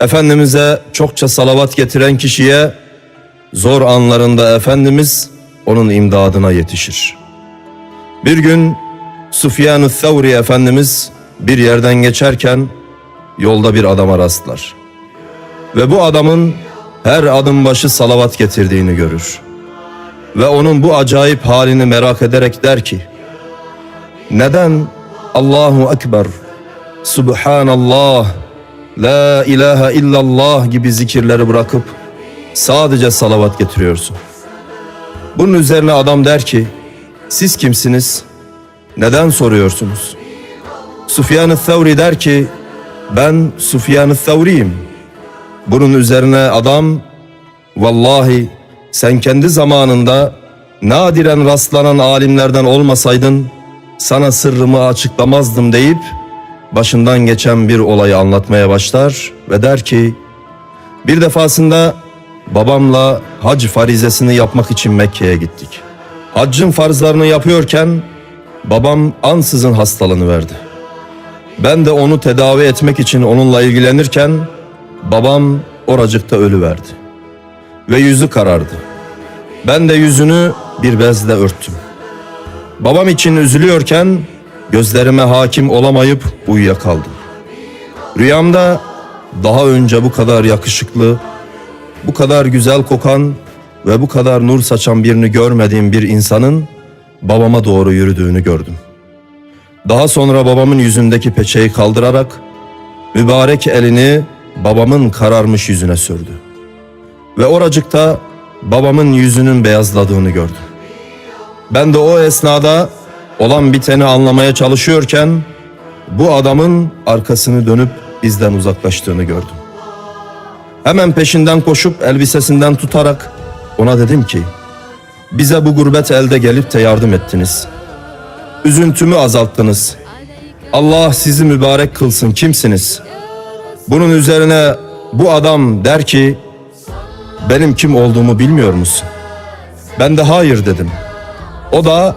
Efendimiz'e çokça salavat getiren kişiye zor anlarında Efendimiz onun imdadına yetişir. Bir gün Süfyan-ı Thevri Efendimiz bir yerden geçerken yolda bir adama rastlar. Ve bu adamın her adım başı salavat getirdiğini görür. Ve onun bu acayip halini merak ederek der ki, neden Allahu Ekber, Subhanallah, La ilahe illallah gibi zikirleri bırakıp sadece salavat getiriyorsun? Bunun üzerine adam der ki, siz kimsiniz? Neden soruyorsunuz? Sufyan-ı Thevri der ki, ben Sufyan-ı Thevri'yim. Bunun üzerine adam, vallahi sen kendi zamanında nadiren rastlanan alimlerden olmasaydın, sana sırrımı açıklamazdım deyip, başından geçen bir olayı anlatmaya başlar ve der ki, bir defasında babamla hac farizesini yapmak için Mekke'ye gittik. Haccın farzlarını yapıyorken babam ansızın hastalanıverdi. Ben de onu tedavi etmek için onunla ilgilenirken babam oracıkta ölüverdi. Ve yüzü karardı. Ben de yüzünü bir bezle örttüm. Babam için üzülüyorken gözlerime hakim olamayıp uyuyakaldım. Rüyamda daha önce bu kadar yakışıklı, bu kadar güzel kokan ve bu kadar nur saçan birini görmediğim bir insanın babama doğru yürüdüğünü gördüm. Daha sonra babamın yüzündeki peçeyi kaldırarak mübarek elini babamın kararmış yüzüne sürdü. Ve oracıkta babamın yüzünün beyazladığını gördüm. Ben de o esnada olan biteni anlamaya çalışıyorken bu adamın arkasını dönüp bizden uzaklaştığını gördüm. Hemen peşinden koşup elbisesinden tutarak ona dedim ki bize bu gurbet elde gelip de yardım ettiniz. Üzüntümü azalttınız. Allah sizi mübarek kılsın kimsiniz? Bunun üzerine bu adam der ki benim kim olduğumu bilmiyor musun? Ben de hayır dedim. O da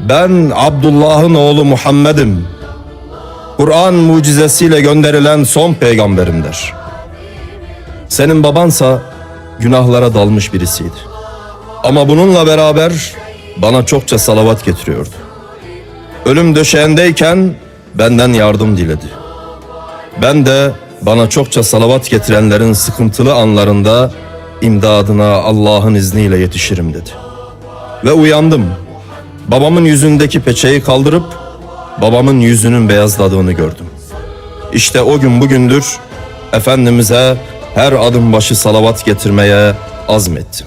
ben Abdullah'ın oğlu Muhammed'im. Kur'an mucizesiyle gönderilen son peygamberim der. Senin babansa günahlara dalmış birisiydi. Ama bununla beraber bana çokça salavat getiriyordu. Ölüm döşeğindeyken benden yardım diledi. Ben de bana çokça salavat getirenlerin sıkıntılı anlarında imdadına Allah'ın izniyle yetişirim dedi. Ve uyandım. Babamın yüzündeki peçeyi kaldırıp babamın yüzünün beyazladığını gördüm. İşte o gün bugündür Efendimiz'e her adım başı salavat getirmeye azmettim.